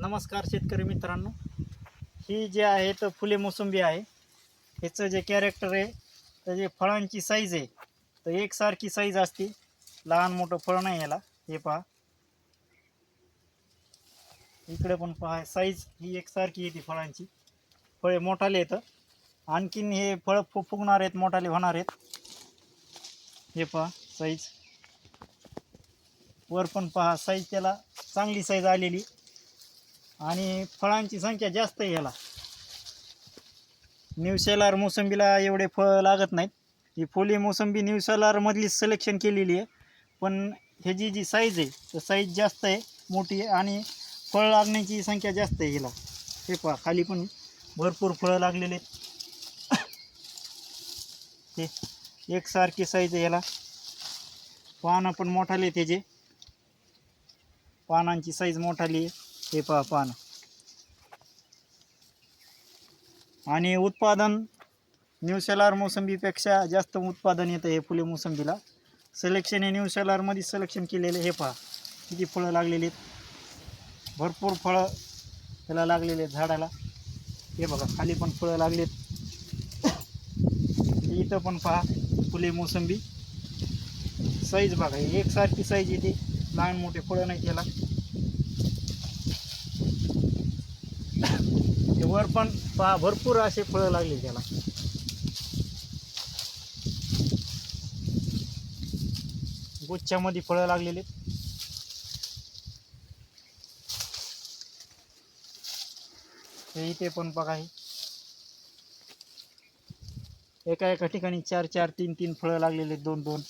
नमस्कार शेतकरी मित्रांनो. ही जे आहे तर फुले मोसंबी आहे. ह्याचं जे कॅरेक्टर आहे तर जे फळांची साईज आहे तर एकसारखी साईज असते. लहान मोठं फळ नाही याला. हे पहा. इकडे पण पहा साईज ही एकसारखी येते फळांची. फळे मोठाले येतं आणखीन हे फळं फु फुगणार आहेत मोठाले होणार आहेत. हे पहा साईज वर पण पहा साईज त्याला चांगली साईज आलेली. आणि फळांची संख्या जास्त आहे याला. न्यू सेलार मोसंबीला एवढे फळ लागत नाहीत. ही फुले मोसंबी न्यूसेलारमधली सिलेक्शन केलेली आहे. पण ह्याची जी साईज आहे तर साईज जास्त आहे मोठी आहे आणि फळ लागण्याची संख्या जास्त आहे हिला. हे पहा खाली पण भरपूर फळं लागलेले आहेत. ते एकसारखी साईज आहे याला. पानं पण मोठाले त्याचे पानांची साईज मोठाली आहे. हे पहा पानं आणि उत्पादन न्यू सेलार मोसंबीपेक्षा जास्त उत्पादन येतं हे फुले मोसंबीला. सिलेक्शन हे न्यू सेलारमध्ये सिलेक्शन केलेले हे पहा किती फळं लागलेली आहेत. भरपूर फळं त्याला लागलेले आहेत झाडाला. हे बघा खाली पण फळं लागलेत. इथं पण पहा फुले मोसंबी. साईज बघा एकसारखी साईज येते लहान मोठे फळं नाही त्याला. वर पण पहा भरपूर असे फळं लागले त्याला. गुच्छामध्ये फळं लागलेले. हे इथे पण बघा आहे एका एका ठिकाणी चार चार तीन तीन फळं लागलेले आहेत, दोन दोन.